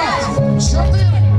5, 4,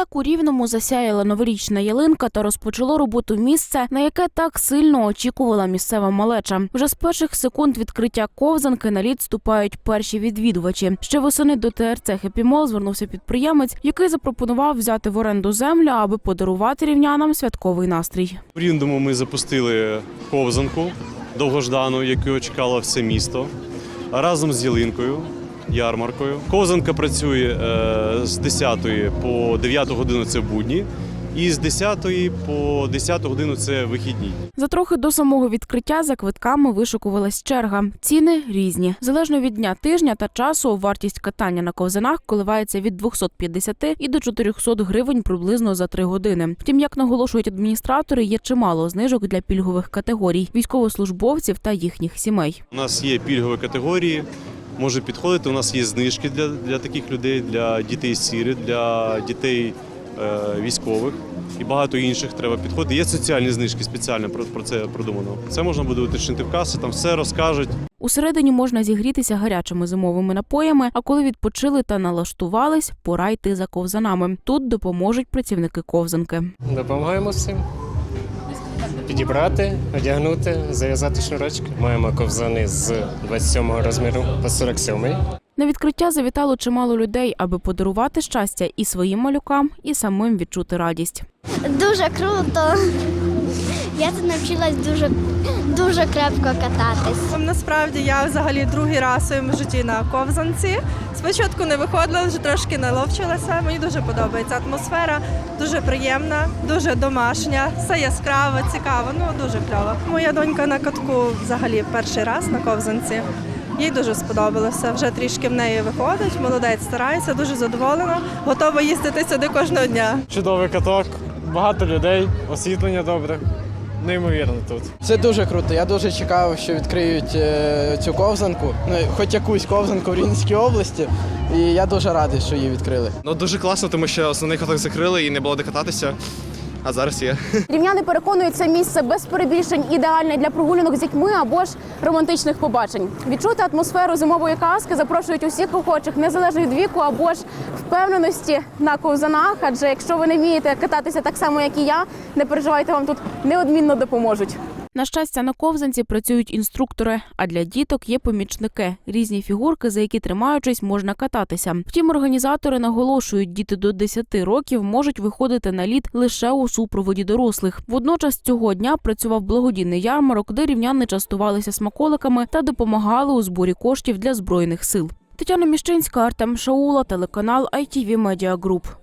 Так у Рівному засяяла новорічна ялинка та розпочало роботу місце, на яке так сильно очікувала місцева малеча. Вже з перших секунд відкриття ковзанки на лід ступають перші відвідувачі. Ще восени до ТРЦ «Хеппі-Мол» звернувся підприємець, який запропонував взяти в оренду землю, аби подарувати рівнянам святковий настрій. В Рівному ми запустили ковзанку довгождану, яку чекало все місто, разом з ялинкою, ярмаркою. Ковзанка працює е, з 10 по 9 годину це будні, і з 10 по 10 годину це вихідні. За трохи до самого відкриття за квитками вишикувалась черга. Ціни різні. Залежно від дня тижня та часу, вартість катання на ковзанах коливається від 250 і до 400 гривень приблизно за три години. Втім, як наголошують адміністратори, є чимало знижок для пільгових категорій військовослужбовців та їхніх сімей. У нас є пільгові категорії, може підходити. У нас є знижки для, для таких людей, для дітей сірі, для дітей е, військових і багато інших треба підходити. Є соціальні знижки спеціально про, про це продумано. Це можна буде уточнити в касі, там все розкажуть. Усередині можна зігрітися гарячими зимовими напоями. А коли відпочили та налаштувались, пора йти за ковзанами. Тут допоможуть працівники ковзанки. Допомагаємо всім. Підібрати, одягнути, зав'язати шнурочки. Маємо ковзани з 27 розміру по 47. На відкриття завітало чимало людей, аби подарувати щастя і своїм малюкам, і самим відчути радість. Дуже круто. Я тут навчилась дуже, дуже крепко кататись. Насправді я взагалі другий раз у своєму житті на ковзанці. Спочатку не виходила, вже трошки наловчилася. Мені дуже подобається атмосфера, дуже приємна, дуже домашня, все яскраво, цікаво. Ну дуже кльово. Моя донька на катку взагалі перший раз на ковзанці. Їй дуже сподобалося. Вже трішки в неї виходить. Молодець старається, дуже задоволена. Готова їздити сюди кожного дня. Чудовий каток, багато людей, освітлення добре. Неймовірно тут. Це дуже круто. Я дуже чекав, що відкриють е, цю ковзанку, ну хоч якусь ковзанку в Рівненській області. І я дуже радий, що її відкрили. Ну дуже класно, тому що основний каток закрили і не було де кататися. А зараз є. Рівняни переконують, це місце без перебільшень ідеальне для прогулянок з дітьми або ж романтичних побачень. Відчути атмосферу зимової казки запрошують усіх охочих, незалежно від віку або ж впевненості на ковзанах. Адже якщо ви не вмієте кататися так само, як і я, не переживайте, вам тут неодмінно допоможуть. На щастя, на ковзанці працюють інструктори, а для діток є помічники, різні фігурки, за які тримаючись, можна кататися. Втім, організатори наголошують, діти до 10 років можуть виходити на лід лише у супроводі дорослих. Водночас цього дня працював благодійний ярмарок, де рівняни частувалися смаколиками та допомагали у зборі коштів для збройних сил. Тетяна Міщинська, Артем Шаула, телеканал ITV Media Group.